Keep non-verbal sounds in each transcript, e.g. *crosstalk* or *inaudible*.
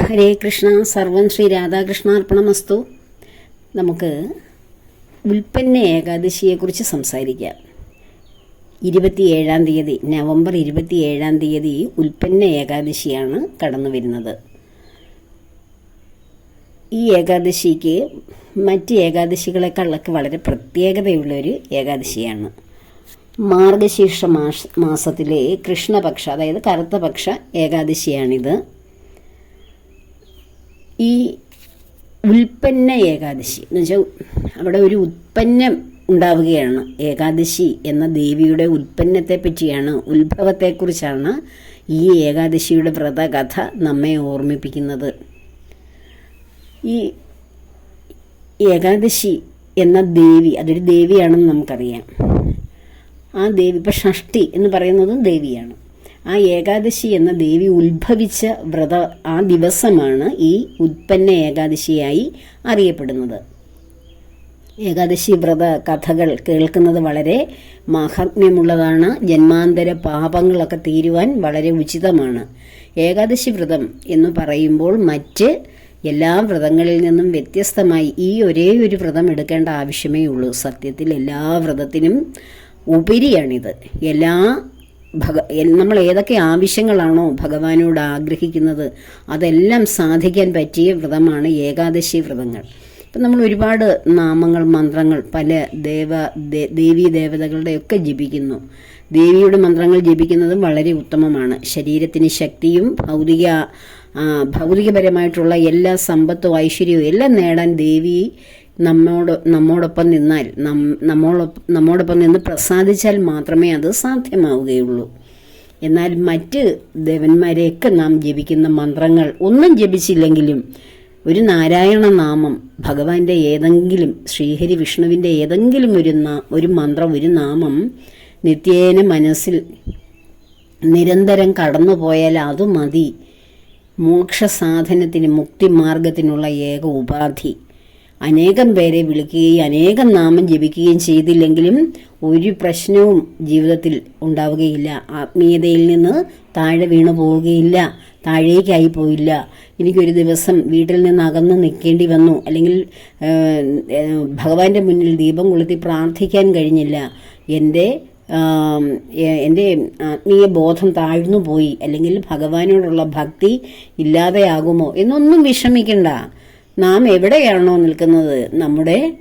ഹരേ കൃഷ്ണ സർവം ശ്രീ രാധാകൃഷ്ണാർപ്പണമസ്തു. നമുക്ക് ഉൽപ്പന്ന ഏകാദശിയെക്കുറിച്ച് സംസാരിക്കാം. ഇരുപത്തിയേഴാം തീയതി നവംബർ ഇരുപത്തിയേഴാം തീയതി ഉൽപ്പന്ന ഏകാദശിയാണ് കടന്നു വരുന്നത്. ഈ ഏകാദശിക്ക് മറ്റ് ഏകാദശികളെക്കാളൊക്കെ വളരെ പ്രത്യേകതയുള്ളൊരു ഏകാദശിയാണ്. മാർഗശീർഷ മാസ മാസത്തിലെ കൃഷ്ണപക്ഷ അതായത് കറുത്തപക്ഷ ഏകാദശിയാണിത്. ഈ ഉൽപ്പന്ന ഏകാദശി. എന്ന് വെച്ചാൽ അവിടെ ഒരു ഉൽപ്പന്നം ഉണ്ടാവുകയാണ്. ഏകാദശി എന്ന ദേവിയുടെ ഉൽപ്പന്നത്തെ പറ്റിയാണ് ഉത്ഭവത്തെക്കുറിച്ചാണ് ഈ ഏകാദശിയുടെ വ്രതകഥ നമ്മെ ഓർമ്മിപ്പിക്കുന്നത്. ഈ ഏകാദശി എന്ന ദേവി അതൊരു ദേവിയാണെന്ന് നമുക്കറിയാം. ആ ദേവി ഇപ്പം ഷഷ്ടി എന്ന് പറയുന്നതും ദേവിയാണ്. ആ ഏകാദശി എന്ന ദേവി ഉത്ഭവിച്ച വ്രത ആ ദിവസമാണ് ഈ ഉത്പന്ന ഏകാദശിയായി അറിയപ്പെടുന്നത്. ഏകാദശി വ്രത കഥകൾ കേൾക്കുന്നത് വളരെ മാഹാത്മ്യമുള്ളതാണ്. ജന്മാന്തര പാപങ്ങളൊക്കെ തീരുവാൻ വളരെ ഉചിതമാണ്. ഏകാദശി വ്രതം എന്ന് പറയുമ്പോൾ മറ്റ് എല്ലാ വ്രതങ്ങളിൽ നിന്നും വ്യത്യസ്തമായി ഈ ഒരേ ഒരു വ്രതം എടുക്കേണ്ട ആവശ്യമേ ഉള്ളൂ. സത്യത്തിൽ എല്ലാ വ്രതത്തിനും ഉപരിയാണിത്. എല്ലാ ഭഗ നമ്മൾ ഏതൊക്കെ ആവശ്യങ്ങളാണോ ഭഗവാനോട് ആഗ്രഹിക്കുന്നത് അതെല്ലാം സാധിക്കാൻ പറ്റിയ വ്രതമാണ് ഏകാദശി വ്രതങ്ങൾ. ഇപ്പം നമ്മൾ ഒരുപാട് നാമങ്ങൾ മന്ത്രങ്ങൾ പല ദേവ ദേവീ ദേവതകളുടെയൊക്കെ ജപിക്കുന്നു. ദേവിയുടെ മന്ത്രങ്ങൾ ജപിക്കുന്നതും വളരെ ഉത്തമമാണ്. ശരീരത്തിന് ശക്തിയും ഭൗതിക ഭൗതികപരമായിട്ടുള്ള എല്ലാ സമ്പത്തും ഐശ്വര്യവും എല്ലാം നേടാൻ ദേവി നമ്മോട് നമ്മോടൊപ്പം നിന്നാൽ നമ്മോടൊപ്പം നമ്മോടൊപ്പം നിന്ന് പ്രസാദിച്ചാൽ മാത്രമേ അത് സാധ്യമാവുകയുള്ളൂ. എന്നാൽ മറ്റ് ദേവന്മാരെയൊക്കെ നാം ജപിക്കുന്ന മന്ത്രങ്ങൾ ഒന്നും ജപിച്ചില്ലെങ്കിലും ഒരു നാരായണ നാമം ഭഗവാന്റെ ഏതെങ്കിലും ശ്രീഹരി വിഷ്ണുവിന്റെ ഏതെങ്കിലും ഒരു ഒരു മന്ത്രം ഒരു നാമം നിത്യേന മനസ്സിൽ നിരന്തരം കടന്നു പോയാൽ അത് മതി. മോക്ഷസാധനത്തിന് മുക്തിമാർഗത്തിനുള്ള ഏക ഉപാധി. അനേകം പേരെ വിളിക്കുകയും അനേകം നാമം ജപിക്കുകയും ചെയ്തില്ലെങ്കിലും ഒരു പ്രശ്നവും ജീവിതത്തിൽ ഉണ്ടാവുകയില്ല. ആത്മീയതയിൽ നിന്ന് താഴെ വീണു പോവുകയില്ല. താഴേക്കായി പോയില്ല. എനിക്കൊരു ദിവസം വീട്ടിൽ നിന്ന് അകന്ന് നിൽക്കേണ്ടി വന്നു. അല്ലെങ്കിൽ ഭഗവാന്റെ മുന്നിൽ ദീപം കൊളുത്തി പ്രാർത്ഥിക്കാൻ കഴിഞ്ഞില്ല. എന്റെ എന്റെ ആത്മീയ ബോധം താഴ്ന്നു പോയി. അല്ലെങ്കിൽ ഭഗവാനോടുള്ള ഭക്തി ഇല്ലാതെയാകുമോ എന്നൊന്നും വിഷമിക്കണ്ട. നാം എവിടെയാണോ നിൽക്കുന്നത്? നമ്മുടെ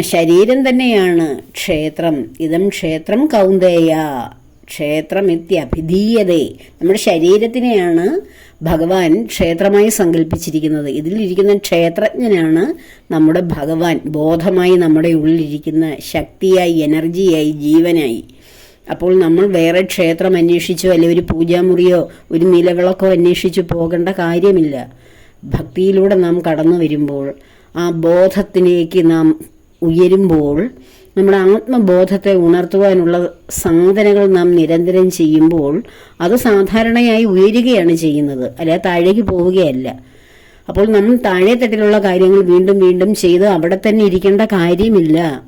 ശരീരം തന്നെയാണ് ക്ഷേത്രം. ഇതം ക്ഷേത്രം കൗന്ദേയ. ക്ഷേത്രം ഇത്യഭിധീയതേ നമ്മുടെ ശരീരത്തിനെയാണ് ഭഗവാൻ ക്ഷേത്രമായി സങ്കല്പിച്ചിരിക്കുന്നത് ഇതിലിരിക്കുന്ന ക്ഷേത്രജ്ഞനാണ് നമ്മുടെ ഭഗവാൻ. ബോധമായി നമ്മുടെ ഉള്ളിലിരിക്കുന്ന ശക്തിയായി എനർജിയായി ജീവനായി. അപ്പോൾ നമ്മൾ വേറെ ക്ഷേത്രം അന്വേഷിച്ചോ അല്ലെങ്കിൽ ഒരു പൂജാമുറിയോ ഒരു നിലവിളക്കോ അന്വേഷിച്ചു പോകേണ്ട കാര്യമില്ല. ഭക്തിയിലൂടെ നാം കടന്നു വരുമ്പോൾ ആ ബോധത്തിലേക്ക് നാം ഉയരുമ്പോൾ നമ്മുടെ ആത്മബോധത്തെ ഉണർത്തുവാനുള്ള സാധനകൾ നാം നിരന്തരം ചെയ്യുമ്പോൾ അത് സാധാരണയായി ഉയരുകയാണ് ചെയ്യുന്നത്. അല്ല താഴേക്ക് പോവുകയല്ല. അപ്പോൾ നമ്മൾ താഴെ തട്ടിലുള്ള കാര്യങ്ങൾ വീണ്ടും വീണ്ടും ചെയ്ത് അവിടെ തന്നെ ഇരിക്കേണ്ട കാര്യമില്ല.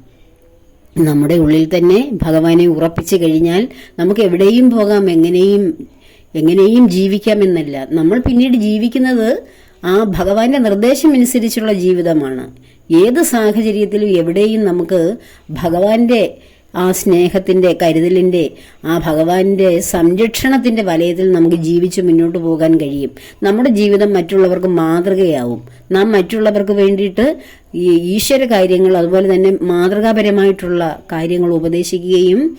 നമ്മുടെ ഉള്ളിൽ തന്നെ ഭഗവാനെ ഉറപ്പിച്ചു കഴിഞ്ഞാൽ നമുക്ക് എവിടെയും പോകാം എങ്ങനെയും എങ്ങനെയും ജീവിക്കാമെന്നല്ല നമ്മൾ പിന്നീട് ജീവിക്കുന്നത് ആ ഭഗവാന്റെ നിർദ്ദേശം അനുസരിച്ചുള്ള ജീവിതമാണ്. ഏത് സാഹചര്യത്തിലും എവിടെയും നമുക്ക് ഭഗവാന്റെ ആ സ്നേഹത്തിന്റെ കരുതലിന്റെ ആ ഭഗവാന്റെ സംരക്ഷണത്തിന്റെ വലയത്തിൽ നമുക്ക് ജീവിച്ച് മുന്നോട്ട് പോകാൻ കഴിയും. നമ്മുടെ ജീവിതം മറ്റുള്ളവർക്ക് മാതൃകയാവും. നാം മറ്റുള്ളവർക്ക് വേണ്ടിയിട്ട് ഈ ഈശ്വര കാര്യങ്ങൾ അതുപോലെ തന്നെ മാതൃകാപരമായിട്ടുള്ള കാര്യങ്ങൾ ഉപദേശിക്കുകയും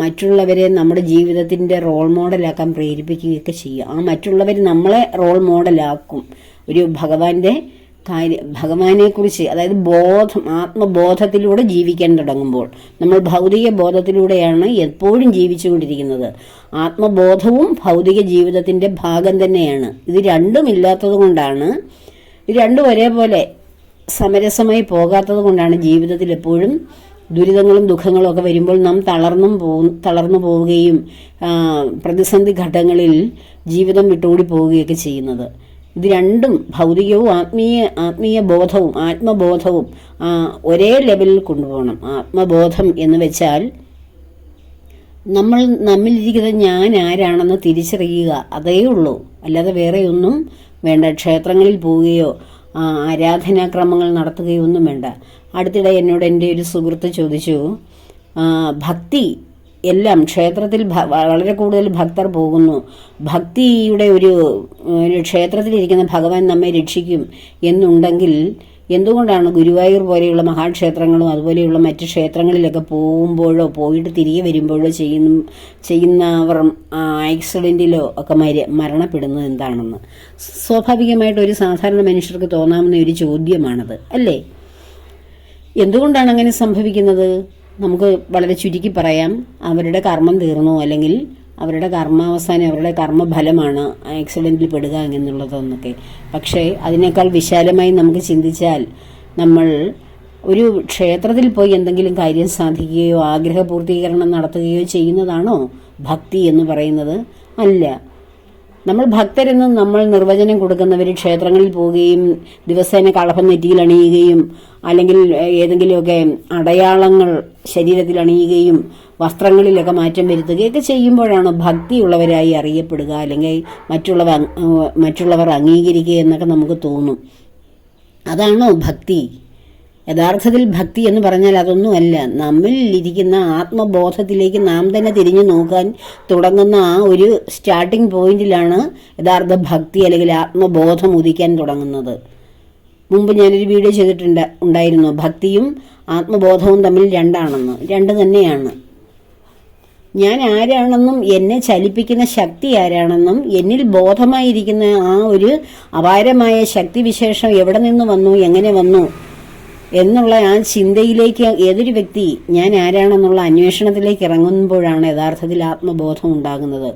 മറ്റുള്ളവരെ നമ്മുടെ ജീവിതത്തിന്റെ റോൾ മോഡലാക്കാൻ പ്രേരിപ്പിക്കുകയൊക്കെ ചെയ്യും. ആ മറ്റുള്ളവർ നമ്മളെ റോൾ മോഡലാക്കും ഒരു ഭഗവാന്റെ കാര്യ ഭഗവാനെക്കുറിച്ച് അതായത് ബോധം ആത്മബോധത്തിലൂടെ ജീവിക്കാൻ തുടങ്ങുമ്പോൾ നമ്മൾ ഭൗതിക ബോധത്തിലൂടെയാണ് എപ്പോഴും ജീവിച്ചുകൊണ്ടിരിക്കുന്നത്. ആത്മബോധവും ഭൗതിക ജീവിതത്തിന്റെ ഭാഗം തന്നെയാണ്. ഇത് രണ്ടും ഇല്ലാത്തത് കൊണ്ടാണ് രണ്ടും ഒരേപോലെ സമരസമായി പോകാത്തത് കൊണ്ടാണ് ജീവിതത്തിൽ എപ്പോഴും ദുരിതങ്ങളും ദുഃഖങ്ങളും ഒക്കെ വരുമ്പോൾ നാം തളർന്നും പോ തളർന്നു പോവുകയും പ്രതിസന്ധി ഘട്ടങ്ങളിൽ ജീവിതം വിട്ടുകൂടി പോവുകയൊക്കെ ചെയ്യുന്നത്. ഇത് രണ്ടും ഭൗതികവും ആത്മീയ ആത്മീയ ബോധവും ആത്മബോധവും ഒരേ ലെവലിൽ കൊണ്ടുപോകണം. ആത്മബോധം എന്ന് വെച്ചാൽ നമ്മൾ നമ്മിലിരിക്കുന്നത് ഞാൻ ആരാണെന്ന് തിരിച്ചറിയുക. അതേ ഉള്ളൂ. അല്ലാതെ വേറെയൊന്നും വേണ്ട. ക്ഷേത്രങ്ങളിൽ പോവുകയോ ആരാധനാക്രമങ്ങൾ നടത്തുകയോ ഒന്നും വേണ്ട. അടുത്തിടെ എന്നോട് എന്റെ ഒരു സുഹൃത്ത് ചോദിച്ചു ഭക്തി എല്ലാം ക്ഷേത്രത്തിൽ വളരെ കൂടുതൽ ഭക്തർ പോകുന്നു. ഭക്തിയുടെ ഒരു ഒരു ക്ഷേത്രത്തിലിരിക്കുന്ന ഭഗവാൻ നമ്മെ രക്ഷിക്കും എന്നുണ്ടെങ്കിൽ എന്തുകൊണ്ടാണ് ഗുരുവായൂർ പോലെയുള്ള മഹാക്ഷേത്രങ്ങളും അതുപോലെയുള്ള മറ്റ് ക്ഷേത്രങ്ങളിലൊക്കെ പോകുമ്പോഴോ പോയിട്ട് തിരികെ വരുമ്പോഴോ ചെയ്യുന്ന ചെയ്യുന്നവർ ആക്സിഡന്റിലോ ഒക്കെ മര മരണപ്പെടുന്നത് എന്താണെന്ന്? സ്വാഭാവികമായിട്ട് ഒരു സാധാരണ മനുഷ്യർക്ക് തോന്നാവുന്ന ഒരു ചോദ്യമാണത് അല്ലേ? എന്തുകൊണ്ടാണ് അങ്ങനെ സംഭവിക്കുന്നത്? നമുക്ക് വളരെ ചുരുക്കി പറയാം. അവരുടെ കർമ്മം തീർന്നു? അല്ലെങ്കിൽ അവരുടെ കർമാവസാനം അവരുടെ കർമ്മഫലമാണ് ആക്സിഡന്റിൽ പെടുക എന്നുള്ളതെന്നൊക്കെ. പക്ഷേ അതിനേക്കാൾ വിശാലമായി നമുക്ക് ചിന്തിച്ചാൽ നമ്മൾ ഒരു ക്ഷേത്രത്തിൽ പോയി എന്തെങ്കിലും കാര്യം സാധിക്കുകയോ ആഗ്രഹപൂർത്തീകരണം നടത്തുകയോ ചെയ്യുന്നതാണോ ഭക്തി എന്ന് പറയുന്നത്? അല്ല. നമ്മൾ ഭക്തരെന്ന് നമ്മൾ നിർവചനം കൊടുക്കുന്നവർ ക്ഷേത്രങ്ങളിൽ പോവുകയും ദിവസേന കളഭം നെറ്റിയിൽ അണിയുകയും അല്ലെങ്കിൽ ഏതെങ്കിലുമൊക്കെ അടയാളങ്ങൾ ശരീരത്തിൽ അണിയുകയും വസ്ത്രങ്ങളിലൊക്കെ മാറ്റം വരുത്തുകയൊക്കെ ചെയ്യുമ്പോഴാണ് ഭക്തിയുള്ളവരായി അറിയപ്പെടുക അല്ലെങ്കിൽ മറ്റുള്ളവർ മറ്റുള്ളവർ അംഗീകരിക്കുക എന്നൊക്കെ നമുക്ക് തോന്നും. അതാണോ ഭക്തി. യഥാർത്ഥത്തിൽ ഭക്തി എന്ന് പറഞ്ഞാൽ അതൊന്നുമല്ല. നമ്മിൽ ഇരിക്കുന്ന ആത്മബോധത്തിലേക്ക് നാം തന്നെ തിരിഞ്ഞു നോക്കാൻ തുടങ്ങുന്ന ആ ഒരു സ്റ്റാർട്ടിംഗ് പോയിന്റിലാണ് യഥാർത്ഥ ഭക്തി അല്ലെങ്കിൽ ആത്മബോധം ഉദിക്കാൻ തുടങ്ങുന്നത്. മുമ്പ് ഞാനൊരു വീഡിയോ ചെയ്തിട്ടുണ്ട് ഉണ്ടായിരുന്നു. ഭക്തിയും ആത്മബോധവും തമ്മിൽ രണ്ടാണെന്ന്. രണ്ട് തന്നെയാണ്. ഞാൻ ആരാണെന്നും എന്നെ ചലിപ്പിക്കുന്ന ശക്തി ആരാണെന്നും എന്നിൽ ബോധമായിരിക്കുന്ന ആ ഒരു അപാരമായ ശക്തിവിശേഷം എവിടെ നിന്ന് വന്നു എങ്ങനെ വന്നു എന്നുള്ള ആ ചിന്തയിലേക്ക് ഏതൊരു വ്യക്തി ഞാൻ ആരാണെന്നുള്ള അന്വേഷണത്തിലേക്ക് ഇറങ്ങുമ്പോഴാണ് യഥാർത്ഥത്തിൽ ആത്മബോധം ഉണ്ടാകുന്നത്.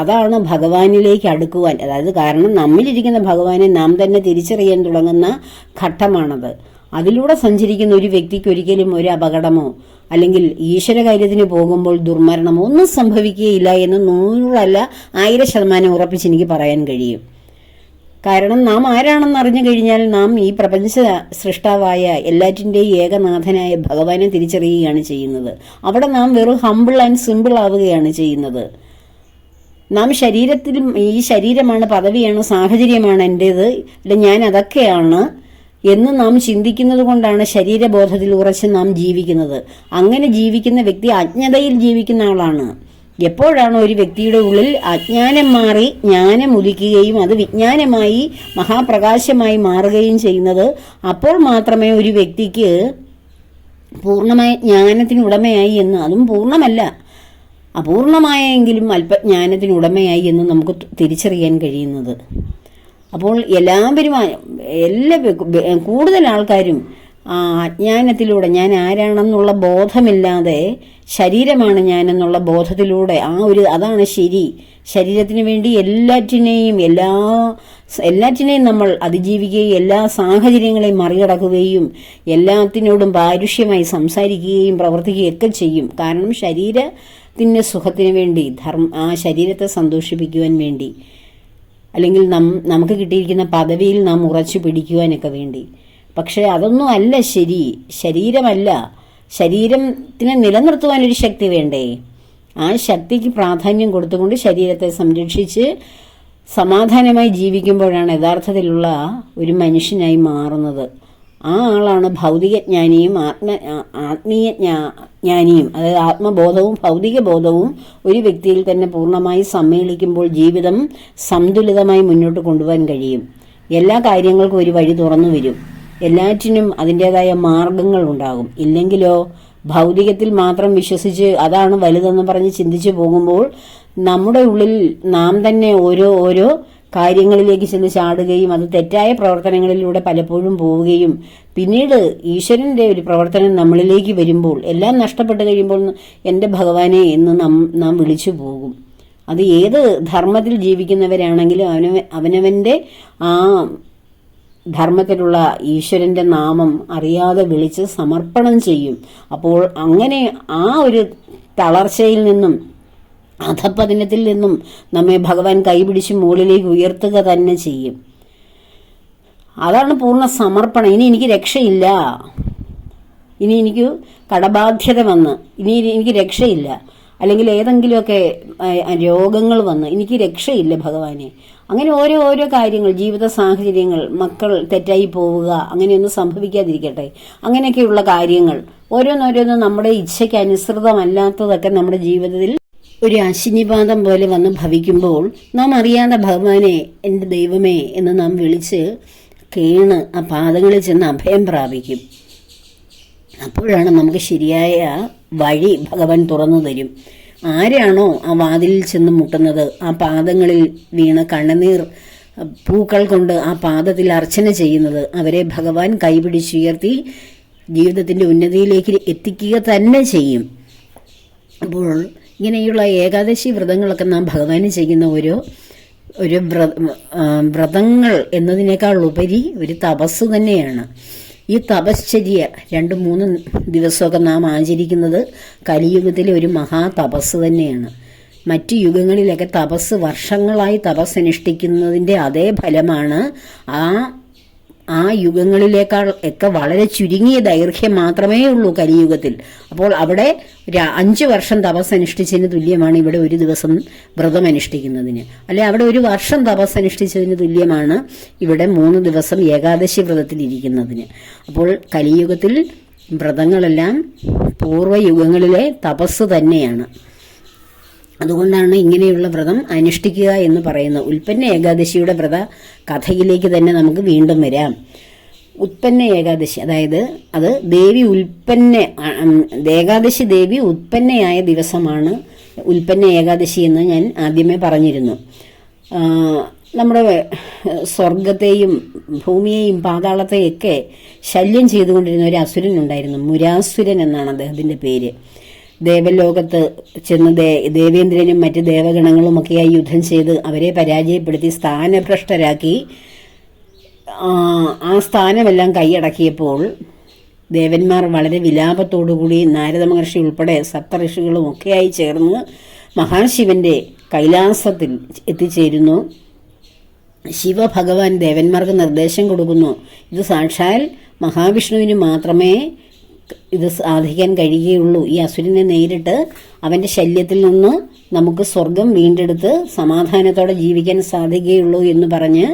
അതാണ് ഭഗവാനിലേക്ക് അടുക്കുവാൻ. അതായത് കാരണം നമ്മിലിരിക്കുന്ന ഭഗവാനെ നാം തന്നെ തിരിച്ചറിയാൻ തുടങ്ങുന്ന ഘട്ടമാണത്. അതിലൂടെ സഞ്ചരിക്കുന്ന ഒരു വ്യക്തിക്ക് ഒരിക്കലും ഒരു അപകടമോ അല്ലെങ്കിൽ ഈശ്വര കാര്യത്തിന് പോകുമ്പോൾ ദുർമരണമോ ഒന്നും സംഭവിക്കുകയില്ല എന്ന് നൂറല്ല ആയിരം ശതമാനം ഉറപ്പിച്ച് എനിക്ക് പറയാൻ കഴിയും. കാരണം നാം ആരാണെന്ന് അറിഞ്ഞു കഴിഞ്ഞാൽ നാം ഈ പ്രപഞ്ച സൃഷ്ടാവായ എല്ലാറ്റിന്റെയും ഏകനാഥനായ ഭഗവാനെ തിരിച്ചറിയുകയാണ് ചെയ്യുന്നത്. അവിടെ നാം വെറും ഹമ്പിൾ ആൻഡ് സിമ്പിൾ ആവുകയാണ് ചെയ്യുന്നത്. നാം ശരീരത്തിലും ഈ ശരീരമാണ് പദവിയാണ് സാഹചര്യമാണ് എന്റേത്. അല്ല ഞാൻ അതൊക്കെയാണ് എന്ന് നാം ചിന്തിക്കുന്നത് കൊണ്ടാണ് ശരീരബോധത്തിൽ ഉറച്ച് നാം ജീവിക്കുന്നത്. അങ്ങനെ ജീവിക്കുന്ന വ്യക്തി അജ്ഞതയിൽ ജീവിക്കുന്ന ആളാണ്. എപ്പോഴാണ് ഒരു വ്യക്തിയുടെ ഉള്ളിൽ അജ്ഞാനം മാറി ജ്ഞാനം ഉദിക്കുകയും അത് വിജ്ഞാനമായി മഹാപ്രകാശമായി മാറുകയും ചെയ്യുന്നത് അപ്പോൾ മാത്രമേ ഒരു വ്യക്തിക്ക് പൂർണമായ ജ്ഞാനത്തിന് ഉടമയായി എന്ന്. അതും പൂർണമല്ല. അപൂർണമായെങ്കിലും അല്പജ്ഞാനത്തിന് ഉടമയായി എന്ന് നമുക്ക് തിരിച്ചറിയാൻ കഴിയുന്നത്. അപ്പോൾ എല്ലാവരും എല്ലാ കൂടുതൽ ആൾക്കാരും ആ അജ്ഞാനത്തിലൂടെ ഞാൻ ആരാണെന്നുള്ള ബോധമില്ലാതെ ശരീരമാണ് ഞാനെന്നുള്ള ബോധത്തിലൂടെ ആ ഒരു അതാണ് ശരി. ശരീരത്തിന് വേണ്ടി എല്ലാറ്റിനെയും എല്ലാ എല്ലാറ്റിനെയും നമ്മൾ അതിജീവിക്കുകയും എല്ലാ സാഹചര്യങ്ങളെയും മറികടക്കുകയും എല്ലാത്തിനോടും പാരുഷ്യമായി സംസാരിക്കുകയും പ്രവർത്തിക്കുകയും ഒക്കെ ചെയ്യും. കാരണം ശരീരത്തിന്റെ സുഖത്തിന് വേണ്ടി ധർമ്മ ആ ശരീരത്തെ സന്തോഷിപ്പിക്കുവാൻ വേണ്ടി അല്ലെങ്കിൽ നം നമുക്ക് കിട്ടിയിരിക്കുന്ന പദവിയിൽ നാം ഉറച്ചു പിടിക്കുവാനൊക്കെ വേണ്ടി. പക്ഷേ അതൊന്നും അല്ല ശരി. ശരീരമല്ല. ശരീരത്തിനെ നിലനിർത്തുവാനൊരു ശക്തി വേണ്ടേ? ആ ശക്തിക്ക് പ്രാധാന്യം കൊടുത്തുകൊണ്ട് ശരീരത്തെ സംരക്ഷിച്ച് സമാധാനമായി ജീവിക്കുമ്പോഴാണ് യഥാർത്ഥത്തിലുള്ള ഒരു മനുഷ്യനായി മാറുന്നത്. ആ ആളാണ് ഭൗതികജ്ഞാനിയും ആത്മ ആത്മീയ ജ്ഞാനിയും അതായത് ആത്മബോധവും ഭൗതിക ബോധവും ഒരു വ്യക്തിയിൽ തന്നെ പൂർണമായി സമ്മേളിക്കുമ്പോൾ ജീവിതം സന്തുലിതമായി മുന്നോട്ട് കൊണ്ടുപോകാൻ കഴിയും. എല്ലാ കാര്യങ്ങൾക്കും ഒരു വഴി തുറന്നു വരും. എല്ലാറ്റിനും അതിന്റെതായ മാർഗങ്ങൾ ഉണ്ടാകും ഇല്ലെങ്കിലോ ഭൗതികത്തിൽ മാത്രം വിശ്വസിച്ച് അതാണ് വലുതെന്ന് പറഞ്ഞ് ചിന്തിച്ചു പോകുമ്പോൾ നമ്മുടെ ഉള്ളിൽ നാം തന്നെ ഓരോ ഓരോ കാര്യങ്ങളിലേക്ക് ചെന്ന് ചാടുകയും അത് തെറ്റായ പ്രവർത്തനങ്ങളിലൂടെ പലപ്പോഴും പോവുകയും പിന്നീട് ഈശ്വരന്റെ ഒരു പ്രവർത്തനം നമ്മളിലേക്ക് വരുമ്പോൾ എല്ലാം നഷ്ടപ്പെട്ട് കഴിയുമ്പോൾ എന്റെ ഭഗവാനെ എന്ന് നാം നാം വിളിച്ചു പോകും. അത് ഏത് ധർമ്മത്തിൽ ജീവിക്കുന്നവരാണെങ്കിലും അവനവ അവനവന്റെ ആ ധർമ്മത്തിലുള്ള ഈശ്വരന്റെ നാമം അറിയാതെ വിളിച്ച് സമർപ്പണം ചെയ്യും. അപ്പോൾ അങ്ങനെ ആ ഒരു തളർച്ചയിൽ നിന്നും അധപ്പതനത്തിൽ നിന്നും നമ്മെ ഭഗവാൻ കൈപിടിച്ച് മുകളിലേക്ക് ഉയർത്തുക തന്നെ ചെയ്യും. അതാണ് പൂർണ സമർപ്പണം. ഇനി എനിക്ക് രക്ഷയില്ല. ഇനി എനിക്ക് കടബാധ്യത വന്ന് ഇനി എനിക്ക് രക്ഷയില്ല. അല്ലെങ്കിൽ ഏതെങ്കിലുമൊക്കെ രോഗങ്ങൾ വന്ന് എനിക്ക് രക്ഷയില്ല ഭഗവാനെ. അങ്ങനെ ഓരോ ഓരോ കാര്യങ്ങൾ ജീവിത സാഹചര്യങ്ങൾ മക്കൾ തെറ്റായി പോവുക അങ്ങനെയൊന്നും സംഭവിക്കാതിരിക്കട്ടെ. അങ്ങനെയൊക്കെയുള്ള കാര്യങ്ങൾ. ഓരോന്നോരോന്നും നമ്മുടെ ഇച്ഛയ്ക്ക് അനുസൃതമല്ലാത്തതൊക്കെ നമ്മുടെ ജീവിതത്തിൽ ഒരു അശിനിപാതം പോലെ വന്ന് ഭവിക്കുമ്പോൾ നാം അറിയാതെ ഭഗവാനെ എന്റെ ദൈവമേ എന്ന് നാം വിളിച്ച് കേണ് ആ പാദങ്ങളിൽ ചെന്ന് അഭയം പ്രാപിക്കും. അപ്പോഴാണ് നമുക്ക് ശരിയായ വഴി ഭഗവാൻ തുറന്നു തരും. ആരാണോ ആ വാതിലിൽ ചെന്ന് മുട്ടുന്നത്? ആ പാദങ്ങളിൽ വീണ കണ്ണുനീർ പൂക്കൾ കൊണ്ട് ആ പാദത്തിൽ അർച്ചന ചെയ്യുന്നത് അവരെ ഭഗവാൻ കൈപിടിച്ചുയർത്തി ജീവിതത്തിന്റെ ഉന്നതിയിലേക്ക് എത്തിക്കുക തന്നെ ചെയ്യും. അപ്പോൾ ഇങ്ങനെയുള്ള ഏകാദശി വ്രതങ്ങളൊക്കെ നാം ഭഗവാന് ചെയ്യുന്ന ഓരോ ഒരു വ്ര വ്രതങ്ങൾ എന്നതിനേക്കാൾ ഉപരി ഒരു തപസ് തന്നെയാണ്. ഈ തപശ്ചര്യ രണ്ട് മൂന്ന് ദിവസമൊക്കെ നാം ആചരിക്കുന്നത് കലിയുഗത്തിലെ ഒരു മഹാ തപസ് തന്നെയാണ്. മറ്റു യുഗങ്ങളിലൊക്കെ തപസ് വർഷങ്ങളായി തപസ് അനുഷ്ഠിക്കുന്നതിന്റെ അതേ ഫലമാണ് ആ ആ യുഗങ്ങളിലേക്കാൾ ഒക്കെ വളരെ ചുരുങ്ങിയ ദൈർഘ്യം മാത്രമേ ഉള്ളൂ കലിയുഗത്തിൽ. അപ്പോൾ അവിടെ അഞ്ച് വർഷം തപസ് അനുഷ്ഠിച്ചതിന് തുല്യമാണ് ഇവിടെ ഒരു ദിവസം വ്രതം അനുഷ്ഠിക്കുന്നതിന്. അല്ലെ അവിടെ ഒരു വർഷം തപസ് അനുഷ്ഠിച്ചതിന് തുല്യമാണ് ഇവിടെ മൂന്ന് ദിവസം ഏകാദശി വ്രതത്തിൽ ഇരിക്കുന്നതിന്. അപ്പോൾ കലിയുഗത്തിൽ വ്രതങ്ങളെല്ലാം പൂർവയുഗങ്ങളിലെ തപസ് തന്നെയാണ്. അതുകൊണ്ടാണ് ഇങ്ങനെയുള്ള വ്രതം അനുഷ്ഠിക്കുക എന്ന് പറയുന്നത്. ഉൽപ്പന്ന ഏകാദശിയുടെ വ്രത കഥയിലേക്ക് തന്നെ നമുക്ക് വീണ്ടും വരാം. ഉത്പന്ന ഏകാദശി അതായത് അത് ദേവി ഉൽപ്പന്ന ഏകാദശി ദേവി ഉത്പന്നയായ ദിവസമാണ് ഉൽപ്പന്ന ഏകാദശി എന്ന് ഞാൻ ആദ്യമേ പറഞ്ഞിരുന്നു. നമ്മുടെ സ്വർഗത്തെയും ഭൂമിയെയും പാതാളത്തെയൊക്കെ ശല്യം ചെയ്തുകൊണ്ടിരുന്ന ഒരു അസുരൻ ഉണ്ടായിരുന്നു. മുരാസുരൻ എന്നാണ് അദ്ദേഹത്തിന്റെ പേര്. ദേവലോകത്ത് ചെന്ന് ദേ ദേവേന്ദ്രനും മറ്റ് ദേവഗണങ്ങളുമൊക്കെയായി യുദ്ധം ചെയ്ത് അവരെ പരാജയപ്പെടുത്തി സ്ഥാനഭ്രഷ്ടരാക്കി ആ, സ്ഥാനമെല്ലാം കൈയടക്കിയപ്പോൾ ദേവന്മാർ വളരെ വിലാപത്തോടുകൂടി നാരദ മഹർഷി ഉൾപ്പെടെ സപ്തഋഷികളും ഒക്കെയായി ചേർന്ന് മഹാശിവന്റെ കൈലാസത്തിൽ എത്തിച്ചേരുന്നു. ശിവഭഗവാൻ ദേവന്മാർക്ക് നിർദ്ദേശം കൊടുക്കുന്നു. ഇത് സാക്ഷാൽ മഹാവിഷ്ണുവിന് മാത്രമേ ഇത് സാധിക്കാൻ കഴിയുകയുള്ളൂ. ഈ അസുരനെ നേരിട്ട് അവന്റെ ശല്യത്തിൽ നിന്ന് നമുക്ക് സ്വർഗം വീണ്ടെടുത്ത് സമാധാനത്തോടെ ജീവിക്കാൻ സാധിക്കുകയുള്ളൂ എന്ന് പറഞ്ഞ്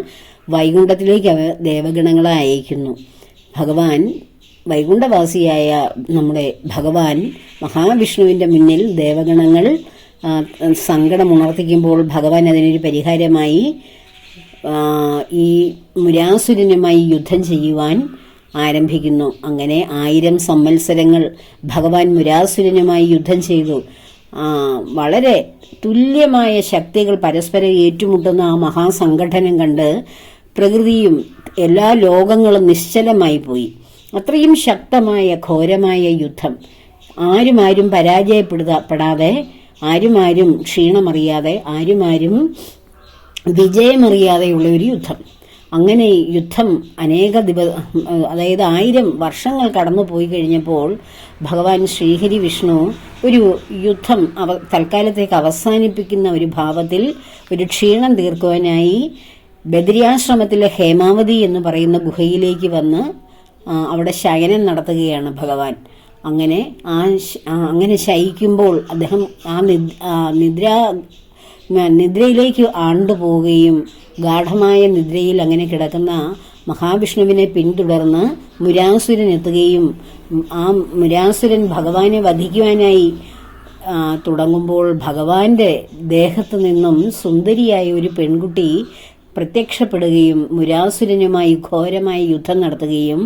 വൈകുണ്ഠത്തിലേക്ക് അവ ദേവഗണങ്ങളെ അയക്കുന്നു. ഭഗവാൻ വൈകുണ്ഠവാസിയായ നമ്മുടെ ഭഗവാൻ മഹാവിഷ്ണുവിന്റെ മുന്നിൽ ദേവഗണങ്ങൾ സങ്കടമുണർത്തിക്കുമ്പോൾ ഭഗവാൻ അതിനൊരു പരിഹാരമായി ഈ മുരാസുരനുമായി യുദ്ധം ചെയ്യുവാൻ ആരംഭിക്കുന്നു. അങ്ങനെ ആയിരം സംവത്സരങ്ങൾ ഭഗവാൻ മുരാസുരനുമായി യുദ്ധം ചെയ്തു. വളരെ തുല്യമായ ശക്തികൾ പരസ്പരം ഏറ്റുമുട്ടുന്ന ആ മഹാസംഘടനം കണ്ട് പ്രകൃതിയും എല്ലാ ലോകങ്ങളും നിശ്ചലമായി പോയി. അത്രയും ശക്തമായ ഘോരമായ യുദ്ധം. ആരും ആരും പരാജയപ്പെടുത്തപ്പെടാതെ ആരും ആരും ക്ഷീണമറിയാതെ ആരും ആരും വിജയമറിയാതെയുള്ള ഒരു യുദ്ധം. അങ്ങനെ യുദ്ധം അനേക ദിവ അതായത് ആയിരം വർഷങ്ങൾ കടന്നു പോയി കഴിഞ്ഞപ്പോൾ ഭഗവാൻ ശ്രീഹരി വിഷ്ണു ഒരു യുദ്ധം അവ തൽക്കാലത്തേക്ക് അവസാനിപ്പിക്കുന്ന ഒരു ഭാവത്തിൽ ഒരു ക്ഷീണം തീർക്കുവാനായി ബദരിയാശ്രമത്തിലെ ഹേമാവതി എന്ന് പറയുന്ന ഗുഹയിലേക്ക് വന്ന് അവിടെ ശയനം നടത്തുകയാണ് ഭഗവാൻ. അങ്ങനെ ആ അങ്ങനെ ശയിക്കുമ്പോൾ അദ്ദേഹം ആ നിദ് നിദ്ര നിദ്രയിലേക്ക് ആണ്ടുപോവുകയും ഗാഠമായ നിദ്രയിൽ അങ്ങനെ കിടക്കുന്ന മഹാവിഷ്ണുവിനെ പിന്തുടർന്ന് മുരാസുരൻ എത്തുകയും ആ മുരാസുരൻ ഭഗവാനെ വധിക്കുവാനായി തുടങ്ങുമ്പോൾ ഭഗവാന്റെ ദേഹത്തു നിന്നും സുന്ദരിയായ ഒരു പെൺകുട്ടി പ്രത്യക്ഷപ്പെടുകയും മുരാസുരനുമായി ഘോരമായ യുദ്ധം നടത്തുകയും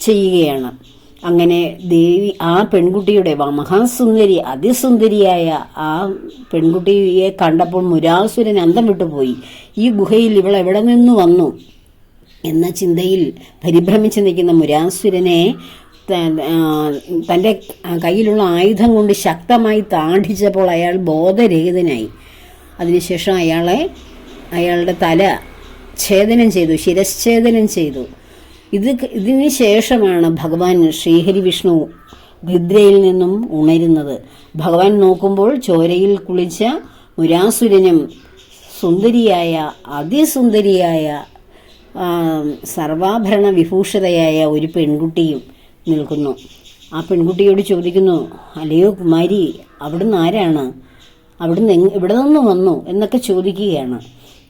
ചെയ്യുകയാണ്. അങ്ങനെ ദേവി ആ പെൺകുട്ടിയുടെ മഹാസുന്ദരി അതിസുന്ദരിയായ ആ പെൺകുട്ടിയെ കണ്ടപ്പോൾ മുരാസുരൻ അന്തം വിട്ടുപോയി ഈ ഗുഹയിൽ ഇവൾ എവിടെ നിന്ന് വന്നു? എന്ന ചിന്തയിൽ പരിഭ്രമിച്ച് നിൽക്കുന്ന മുരാസുരനെ തന്റെ കയ്യിലുള്ള ആയുധം കൊണ്ട് ശക്തമായി താണ്ടിച്ചപ്പോൾ അയാൾ ബോധരഹിതനായി. അതിനുശേഷം അയാളെ അയാളുടെ തല ഛേദനം ചെയ്തു ശിരശ്ഛേദനം ചെയ്തു. ഇത് ഇതിനു ശേഷമാണ് ഭഗവാൻ ശ്രീഹരി വിഷ്ണു നിദ്രയിൽ നിന്നും ഉണരുന്നത്. ഭഗവാൻ നോക്കുമ്പോൾ ചോരയിൽ കുളിച്ച മുരാസുരനും സുന്ദരിയായ അതിസുന്ദരിയായ സർവാഭരണ വിഭൂഷിതയായ ഒരു പെൺകുട്ടിയും നിൽക്കുന്നു. ആ പെൺകുട്ടിയോട് ചോദിക്കുന്നു അല്ലയോ കുമാരി അവിടുന്ന് ആരാണ്? അവിടുന്ന് ഇവിടെ നിന്ന് വന്നു? എന്നൊക്കെ ചോദിക്കുകയാണ്.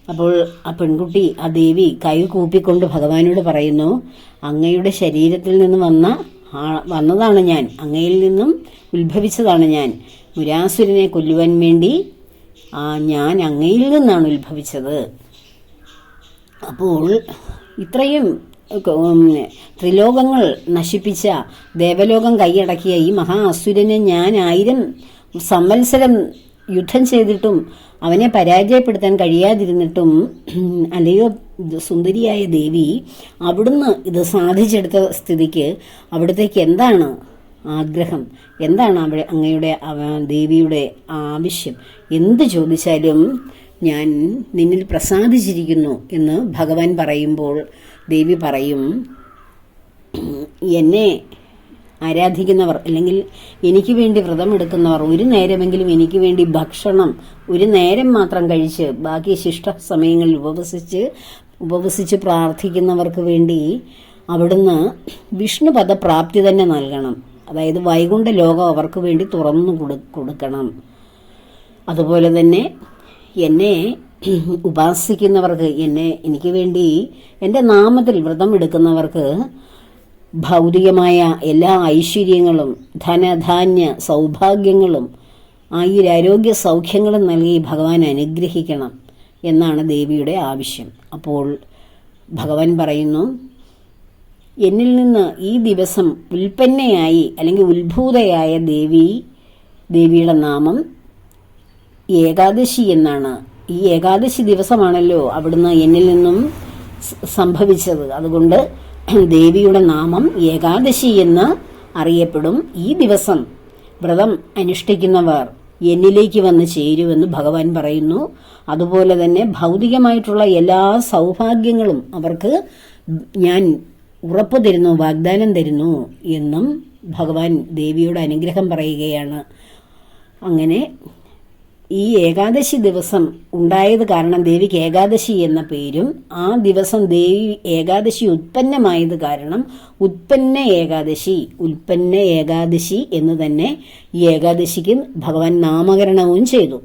അപ്പോൾ ആ പെൺകുട്ടി ആ ദേവി കൈ കൂപ്പിക്കൊണ്ട് ഭഗവാനോട് പറയുന്നു അങ്ങയുടെ ശരീരത്തിൽ നിന്ന് വന്ന വന്നതാണ് ഞാൻ. അങ്ങയിൽ നിന്നും ഉത്ഭവിച്ചതാണ് ഞാൻ. മുരാസുരനെ കൊല്ലുവാൻ വേണ്ടി ഞാൻ അങ്ങയിൽ നിന്നാണ് ഉത്ഭവിച്ചത്. അപ്പോൾ ഇത്രയും ത്രിലോകങ്ങൾ നശിപ്പിച്ച ദേവലോകം കൈയടക്കിയ ഈ മഹാ അസുരനെ ഞാൻ ആയിരം സംവത്സരം യുദ്ധം ചെയ്തിട്ടും അവനെ പരാജയപ്പെടുത്താൻ കഴിയാതിരുന്നിട്ടും അല്ലയോ സുന്ദരിയായ ദേവി അവിടുന്ന് ഇത് സാധിച്ചെടുത്ത സ്ഥിതിക്ക് അവിടത്തേക്ക് എന്താണ് ആഗ്രഹം? എന്താണ് അവിടെ അങ്ങയുടെ ദേവിയുടെ ആവശ്യം? എന്ത് ചോദിച്ചാലും ഞാൻ നിന്നിൽ പ്രസാദിച്ചിരിക്കുന്നു എന്ന് ഭഗവാൻ പറയുമ്പോൾ ദേവി പറയും എന്നെ ആരാധിക്കുന്നവർ അല്ലെങ്കിൽ എനിക്ക് വേണ്ടി വ്രതമെടുക്കുന്നവർ ഒരു നേരമെങ്കിലും എനിക്ക് വേണ്ടി ഭക്ഷണം ഒരു നേരം മാത്രം കഴിച്ച് ബാക്കി ശിഷ്ട സമയങ്ങളിൽ ഉപവസിച്ച് ഉപവസിച്ച് പ്രാർത്ഥിക്കുന്നവർക്ക് വേണ്ടി അവിടുന്ന് വിഷ്ണുപദ പ്രാപ്തി തന്നെ നൽകണം. അതായത് വൈകുണ്ഠ ലോകം അവർക്ക് വേണ്ടി തുറന്നു കൊടു- കൊടുക്കണം. അതുപോലെ തന്നെ എന്നെ ഉപാസിക്കുന്നവർക്ക് എന്നെ എനിക്ക് വേണ്ടി എന്റെ നാമത്തിൽ വ്രതം എടുക്കുന്നവർക്ക് ഭൗതികമായ എല്ലാ ഐശ്വര്യങ്ങളും ധനധാന്യ സൗഭാഗ്യങ്ങളും ആയിരാരോഗ്യ സൗഖ്യങ്ങളും നൽകി ഭഗവാൻ അനുഗ്രഹിക്കണം എന്നാണ് ദേവിയുടെ ആവശ്യം. അപ്പോൾ ഭഗവാൻ പറയുന്നു എന്നിൽ നിന്ന് ഈ ദിവസം ഉൽപ്പന്നയായി അല്ലെങ്കിൽ ഉത്ഭൂതയായ ദേവി ദേവിയുടെ നാമം ഏകാദശി എന്നാണ്. ഈ ഏകാദശി ദിവസമാണല്ലോ അവിടുന്ന് എന്നിൽ നിന്നും സംഭവിച്ചത്. അതുകൊണ്ട് *clears throat* ദേവിയുടെ നാമം ഏകാദശി എന്ന് അറിയപ്പെടും ഈ ദിവസം. വ്രതം അനുഷ്ഠിക്കുന്നവർ എന്നിലേക്ക് വന്ന് ചേരുമെന്ന് ഭഗവാൻ പറയുന്നു. അതുപോലെ തന്നെ ഭൗതികമായിട്ടുള്ള എല്ലാ സൗഭാഗ്യങ്ങളും അവർക്ക് ഞാൻ ഉറപ്പു തരുന്നു വാഗ്ദാനം തരുന്നു എന്നും ഭഗവാൻ ദേവിയുടെ അനുഗ്രഹം പറയുകയാണ്. അങ്ങനെ ഈ ഏകാദശി ദിവസം ഉണ്ടായത് കാരണം ദേവിക്ക് ഏകാദശി എന്ന പേരും ആ ദിവസം ദേവി ഏകാദശി ഉത്പന്നമായത് കാരണം ഉത്പന്ന ഏകാദശി ഉൽപ്പന്ന ഏകാദശി എന്ന് തന്നെ ഈ ഏകാദശിക്ക് ഭഗവാൻ നാമകരണവും ചെയ്തു.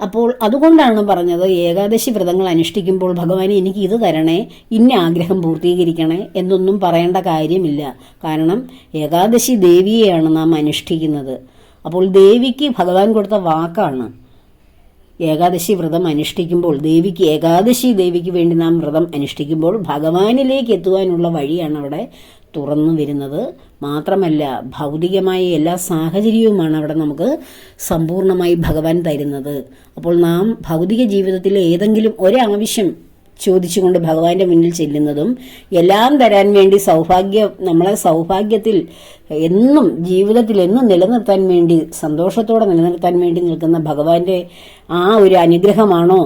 അപ്പോൾ അതുകൊണ്ടാണ് പറഞ്ഞത് ഏകാദശി വ്രതങ്ങൾ അനുഷ്ഠിക്കുമ്പോൾ ഭഗവാൻ എനിക്ക് ഇത് തരണേ ഇന്ന ആഗ്രഹം പൂർത്തീകരിക്കണേ എന്നൊന്നും പറയേണ്ട കാര്യമില്ല. കാരണം ഏകാദശി ദേവിയെയാണ് നാം അനുഷ്ഠിക്കുന്നത്. അപ്പോൾ ദേവിക്ക് ഭഗവാൻ കൊടുത്ത വാക്കാണ്. ഏകാദശി വ്രതം അനുഷ്ഠിക്കുമ്പോൾ ദേവിക്ക് ഏകാദശി ദേവിക്ക് വേണ്ടി നാം വ്രതം അനുഷ്ഠിക്കുമ്പോൾ ഭഗവാനിലേക്ക് എത്തുവാനുള്ള വഴിയാണ് അവിടെ തുറന്നു വരുന്നത്. മാത്രമല്ല ഭൗതികമായ എല്ലാ സാഹചര്യവുമാണ് അവിടെ നമുക്ക് സമ്പൂർണമായി ഭഗവാൻ തരുന്നത്. അപ്പോൾ നാം ഭൗതിക ജീവിതത്തിലെ ഏതെങ്കിലും ഒരാവശ്യം ചോദിച്ചുകൊണ്ട് ഭഗവാന്റെ മുന്നിൽ ചെല്ലുന്നതും എല്ലാം തരാൻ വേണ്ടി സൗഭാഗ്യ നമ്മളെ സൗഭാഗ്യത്തിൽ എന്നും ജീവിതത്തിൽ എന്നും നിലനിർത്താൻ വേണ്ടി സന്തോഷത്തോടെ നിലനിർത്താൻ വേണ്ടി നിൽക്കുന്ന ഭഗവാന്റെ ആ ഒരു അനുഗ്രഹമാണോ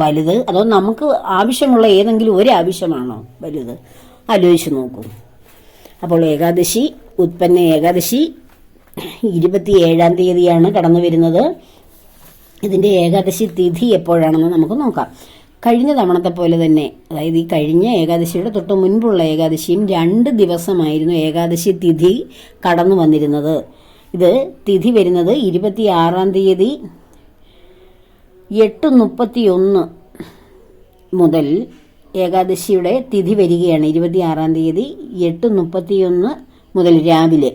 വലുത്? അതോ നമുക്ക് ആവശ്യമുള്ള ഏതെങ്കിലും ഒരു ആവശ്യമാണോ വലുത്? ആലോചിച്ച് നോക്കൂ. അപ്പോൾ ഏകാദശി ഉത്പന്ന ഏകാദശി ഇരുപത്തി ഏഴാം തീയതിയാണ് കടന്നു വരുന്നത് ഇതിന്റെ ഏകാദശി തിഥി എപ്പോഴാണെന്ന് നമുക്ക് നോക്കാം. കഴിഞ്ഞ തവണത്തെ പോലെ തന്നെ അതായത് ഈ കഴിഞ്ഞ ഏകാദശിയുടെ തൊട്ട് മുൻപുള്ള ഏകാദശിയും രണ്ട് ദിവസമായിരുന്നു ഏകാദശി തിഥി കടന്നു വന്നിരുന്നത്. ഇത് തിഥി വരുന്നത് ഇരുപത്തിയാറാം തീയതി എട്ട് മുപ്പത്തിയൊന്ന് മുതൽ ഏകാദശിയുടെ തിഥി വരികയാണ്. ഇരുപത്തിയാറാം തീയതി എട്ട് മുപ്പത്തിയൊന്ന് മുതൽ രാവിലെ.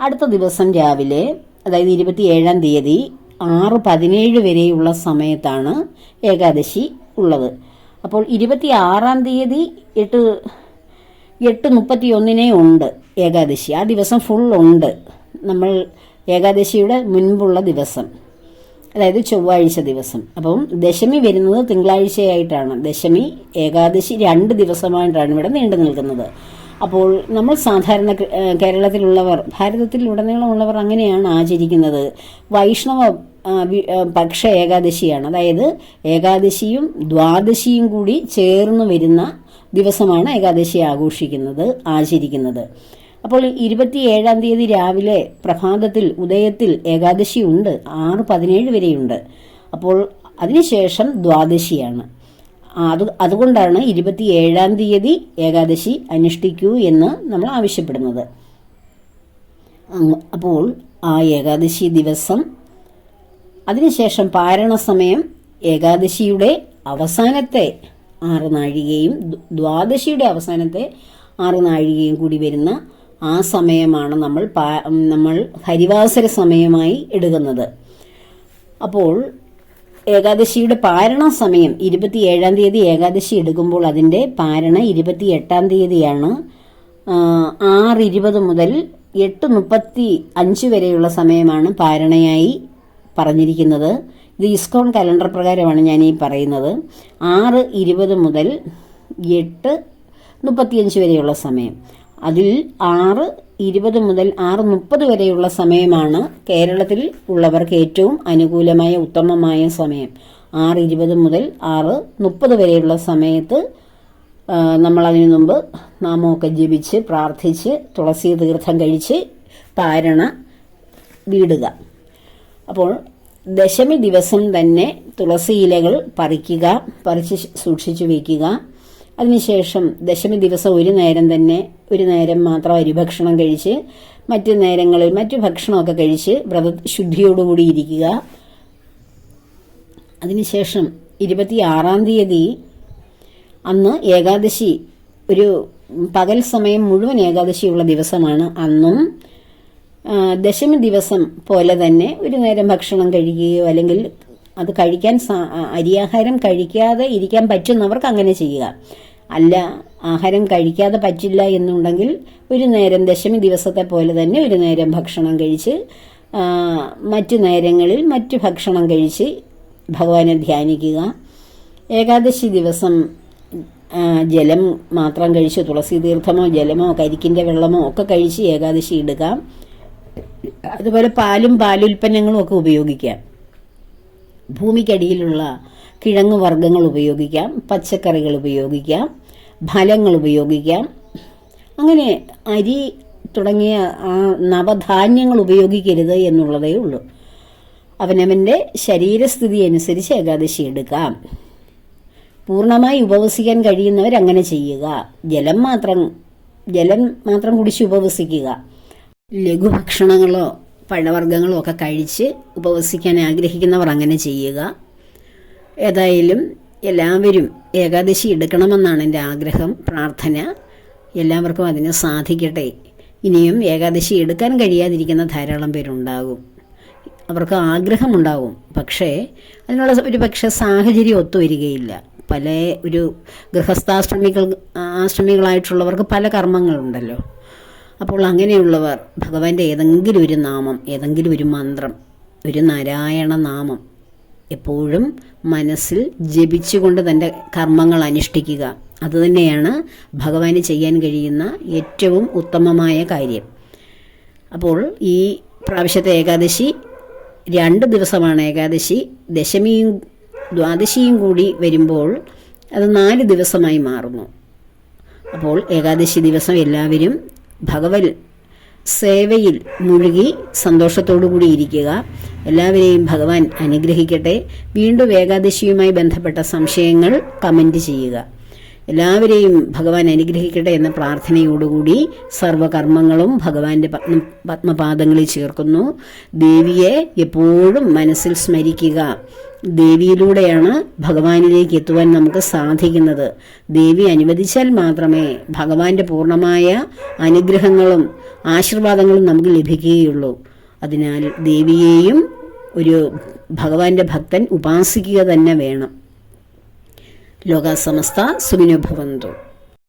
അടുത്ത ദിവസം രാവിലെ അതായത് ഇരുപത്തിയേഴാം തീയതി ആറ് പതിനേഴ് വരെയുള്ള സമയത്താണ് ഏകാദശി ഉള്ളത്. അപ്പോൾ ഇരുപത്തി ആറാം തീയതി എട്ട് എട്ട് മുപ്പത്തി ഒന്നിനേ ഉണ്ട് ഏകാദശി. ആ ദിവസം ഫുൾ ഉണ്ട്. നമ്മൾ ഏകാദശിയുടെ മുൻപുള്ള ദിവസം. അതായത് ചൊവ്വാഴ്ച ദിവസം. അപ്പം ദശമി വരുന്നത് തിങ്കളാഴ്ചയായിട്ടാണ്. ദശമി ഏകാദശി രണ്ട് ദിവസമായിട്ടാണ് ഇവിടെ നീണ്ടു നിൽക്കുന്നത്. അപ്പോൾ നമ്മൾ സാധാരണ കേരളത്തിലുള്ളവർ ഭാരതത്തിൽ ഉടനീളമുള്ളവർ അങ്ങനെയാണ് ആചരിക്കുന്നത്. വൈഷ്ണവ പക്ഷ ഏകാദശിയാണ്. അതായത് ഏകാദശിയും ദ്വാദശിയും കൂടി ചേർന്ന് വരുന്ന ദിവസമാണ് ഏകാദശി ആഘോഷിക്കുന്നത് ആചരിക്കുന്നത്. അപ്പോൾ ഇരുപത്തിയേഴാം തീയതി രാവിലെ പ്രഭാതത്തിൽ ഉദയത്തിൽ ഏകാദശി ഉണ്ട്. ആറ് പതിനേഴ് വരെയുണ്ട്. അപ്പോൾ അതിനുശേഷം ദ്വാദശിയാണ്. അത് അതുകൊണ്ടാണ് ഇരുപത്തി ഏഴാം തീയതി ഏകാദശി അനുഷ്ഠിക്കൂ എന്ന് നമ്മൾ ആവശ്യപ്പെടുന്നത്. അപ്പോൾ ആ ഏകാദശി ദിവസം അതിനുശേഷം പാരണ സമയം ഏകാദശിയുടെ അവസാനത്തെ ആറ് നാഴികയും ദ്വ- ദ്വാദശിയുടെ അവസാനത്തെ ആറ് നാഴികയും കൂടി വരുന്ന ആ സമയമാണ് നമ്മൾ നമ്മൾ ഹരിവാസര സമയമായി എടുക്കുന്നത്. അപ്പോൾ ഏകാദശിയുടെ പാരണ സമയം ഇരുപത്തി ഏഴാം തീയതി ഏകാദശി എടുക്കുമ്പോൾ അതിന്റെ പാരണ ഇരുപത്തി എട്ടാം തീയതിയാണ് ആറ് ഇരുപത് മുതൽ എട്ട് മുപ്പത്തി അഞ്ച് വരെയുള്ള സമയമാണ് പാരണയായി പറഞ്ഞിരിക്കുന്നത്. ഇത് ഇസ്കോൺ കലണ്ടർ പ്രകാരമാണ് ഞാൻ ഈ പറയുന്നത്. ആറ് ഇരുപത് മുതൽ എട്ട് മുപ്പത്തിയഞ്ച് വരെയുള്ള സമയം. അതിൽ ആറ് ഇരുപത് മുതൽ ആറ് മുപ്പത് വരെയുള്ള സമയമാണ് കേരളത്തിൽ ഉള്ളവർക്ക് ഏറ്റവും അനുകൂലമായ ഉത്തമമായ സമയം. ആറ് ഇരുപത് മുതൽ ആറ് മുപ്പത് വരെയുള്ള സമയത്ത് നമ്മൾ അതിനു മുമ്പ് നാമമൊക്കെ ജപിച്ച് പ്രാർത്ഥിച്ച് തുളസി തീർത്ഥം കഴിച്ച് പാരണ വീടുക. അപ്പോൾ ദശമി ദിവസം തന്നെ തുളസി ഇലകൾ പറിക്കുക പറിച്ച് സൂക്ഷിച്ചു വയ്ക്കുക അതിനുശേഷം ദശമി ദിവസം ഒരു നേരം തന്നെ ഒരു നേരം മാത്രം അരിഭക്ഷണം കഴിച്ച് മറ്റു നേരങ്ങളിൽ മറ്റു ഭക്ഷണമൊക്കെ കഴിച്ച് വ്രത ശുദ്ധിയോടുകൂടി ഇരിക്കുക. അതിനുശേഷം ഇരുപത്തി ആറാം തീയതി അന്ന് ഏകാദശി ഒരു പകൽ സമയം മുഴുവൻ ഏകാദശിയുള്ള ദിവസമാണ് അന്നും ദശമി ദിവസം പോലെ തന്നെ ഒരു നേരം ഭക്ഷണം കഴിക്കുകയോ അല്ലെങ്കിൽ അത് കഴിക്കാൻ അരിയാഹാരം കഴിക്കാതെ ഇരിക്കാൻ പറ്റുന്നവർക്ക് അങ്ങനെ ചെയ്യുക. അല്ല ആഹാരം കഴിക്കാതെ പറ്റില്ല എന്നുണ്ടെങ്കിൽ ഒരു നേരം ദശമി ദിവസത്തെ പോലെ തന്നെ ഒരു നേരം ഭക്ഷണം കഴിച്ച് മറ്റു നേരങ്ങളിൽ മറ്റു ഭക്ഷണം കഴിച്ച് ഭഗവാനെ ധ്യാനിക്കുക. ഏകാദശി ദിവസം ജലം മാത്രം കഴിച്ച് തുളസി തീർത്ഥമോ ജലമോ കരിക്കിന്റെ വെള്ളമോ ഒക്കെ കഴിച്ച് ഏകാദശി എടുക്കാം. അതുപോലെ പാലും പാലുൽപ്പന്നങ്ങളും ഒക്കെ ഉപയോഗിക്കാം. ഭൂമിക്കടിയിലുള്ള കിഴങ്ങ് വർഗങ്ങൾ ഉപയോഗിക്കാം പച്ചക്കറികൾ ഉപയോഗിക്കാം ഫലങ്ങൾ ഉപയോഗിക്കാം. അങ്ങനെ അരി തുടങ്ങിയ ആ നവധാന്യങ്ങൾ ഉപയോഗിക്കരുത് എന്നുള്ളതേ ഉള്ളൂ. അവനവന്റെ ശരീരസ്ഥിതി അനുസരിച്ച് ഏകാദശി എടുക്കാം. പൂർണമായി ഉപവസിക്കാൻ കഴിയുന്നവർ അങ്ങനെ ചെയ്യുക. ജലം മാത്രം ജലം മാത്രം കുടിച്ച് ഉപവസിക്കുക. ലഘുഭക്ഷണങ്ങളോ പഴവർഗങ്ങളോ ഒക്കെ കഴിച്ച് ഉപവസിക്കാൻ ആഗ്രഹിക്കുന്നവർ അങ്ങനെ ചെയ്യുക. ഏതായാലും എല്ലാവരും ഏകാദശി എടുക്കണമെന്നാണ് എന്റെ ആഗ്രഹം പ്രാർത്ഥന. എല്ലാവർക്കും അതിന് സാധിക്കട്ടെ. ഇനിയും ഏകാദശി എടുക്കാൻ കഴിയാതിരിക്കുന്ന ധാരാളം പേരുണ്ടാകും. അവർക്ക് ആഗ്രഹമുണ്ടാവും പക്ഷേ അതിനുള്ള ഒരു പക്ഷേ സാഹചര്യം ഒത്തുവരികയില്ല പല ഒരു ഗൃഹസ്ഥാശ്രമികൾ ആശ്രമികളായിട്ടുള്ളവർക്ക് പല കർമ്മങ്ങളുണ്ടല്ലോ. അപ്പോൾ അങ്ങനെയുള്ളവർ ഭഗവാന്റെ ഏതെങ്കിലും ഒരു നാമം ഏതെങ്കിലും ഒരു മന്ത്രം ഒരു നാരായണ നാമം എപ്പോഴും മനസ്സിൽ ജപിച്ചുകൊണ്ട് തന്റെ കർമ്മങ്ങൾ അനുഷ്ഠിക്കുക. അതുതന്നെയാണ് ഭഗവാന് ചെയ്യാൻ കഴിയുന്ന ഏറ്റവും ഉത്തമമായ കാര്യം. അപ്പോൾ ഈ പ്രാവശ്യത്തെ ഏകാദശി രണ്ട് ദിവസമാണ് ഏകാദശി. ദശമിയും ദ്വാദശിയും കൂടി വരുമ്പോൾ അത് നാല് ദിവസമായി മാറുന്നു. അപ്പോൾ ഏകാദശി ദിവസം എല്ലാവരും ഭഗവത് സേവയിൽ മുഴുകി കൂടി ഇരിക്കുക. എല്ലാവരെയും ഭഗവാൻ അനുഗ്രഹിക്കട്ടെ. വീണ്ടും ഏകാദശിയുമായി ബന്ധപ്പെട്ട സംശയങ്ങൾ കമന്റ് ചെയ്യുക. എല്ലാവരെയും ഭഗവാൻ അനുഗ്രഹിക്കട്ടെ എന്ന പ്രാർത്ഥനയോടുകൂടി സർവകർമ്മങ്ങളും ഭഗവാന്റെ പത്മ പത്മപാദങ്ങളിൽ ചേർക്കുന്നു. ദേവിയെ എപ്പോഴും മനസ്സിൽ സ്മരിക്കുക. ദേവിയിലൂടെയാണ് ഭഗവാനിലേക്ക് എത്തുവാൻ നമുക്ക് സാധിക്കുന്നത്. ദേവി അനുവദിച്ചാൽ മാത്രമേ ഭഗവാന്റെ പൂർണമായ അനുഗ്രഹങ്ങളും ആശീർവാദങ്ങളും നമുക്ക് ലഭിക്കുകയുള്ളൂ. അതിനാൽ ദേവിയെയും ഒരു ഭഗവാന്റെ ഭക്തൻ ഉപാസിക്കുക തന്നെ വേണം. ലോക സമസ്ത സുഖിനോ ഭവന്തു.